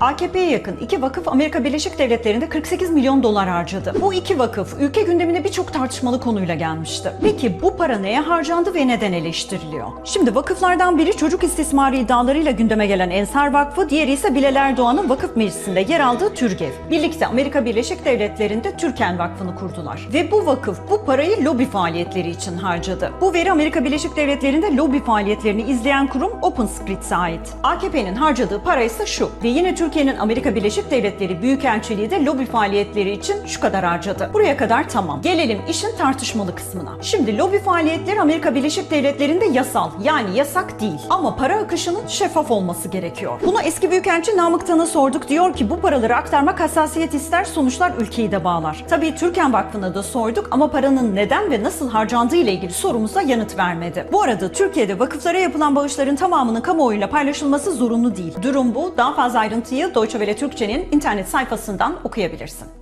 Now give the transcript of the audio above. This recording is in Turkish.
AKP'ye yakın iki vakıf Amerika Birleşik Devletleri'nde 48 milyon dolar harcadı. Bu iki vakıf ülke gündemine birçok tartışmalı konuyla gelmişti. Peki bu para neye harcandı ve neden eleştiriliyor? Şimdi vakıflardan biri çocuk istismarı iddialarıyla gündeme gelen Ensar Vakfı, diğeri ise Bilal Erdoğan'ın vakıf meclisinde yer aldığı TÜRGEV. Birlikte Amerika Birleşik Devletleri'nde Türken Vakfı'nı kurdular. Ve bu vakıf bu parayı lobi faaliyetleri için harcadı. Bu veri Amerika Birleşik Devletleri'nde lobi faaliyetlerini izleyen kurum OpenSecrets'e ait. AKP'nin harcadığı para ise şu ve yine Türkiye'nin Amerika Birleşik Devletleri Büyükelçiliği de lobi faaliyetleri için şu kadar harcadı. Buraya kadar tamam. Gelelim işin tartışmalı kısmına. Şimdi lobi faaliyetleri Amerika Birleşik Devletleri'nde yasal yani yasak değil. Ama para akışının şeffaf olması gerekiyor. Bunu eski Büyükelçi Namık Tan'a sorduk. Diyor ki bu paraları aktarmak hassasiyet ister sonuçlar ülkeyi de bağlar. Tabii Türken Vakfı'na da sorduk ama paranın neden ve nasıl harcandığı ile ilgili sorumuza yanıt vermedi. Bu arada Türkiye'de vakıflara yapılan bağışların tamamının kamuoyuyla paylaşılması zorunlu değil. Durum bu. Daha fazla ayrıntıyı Deutsche Welle Türkçe'nin internet sayfasından okuyabilirsin.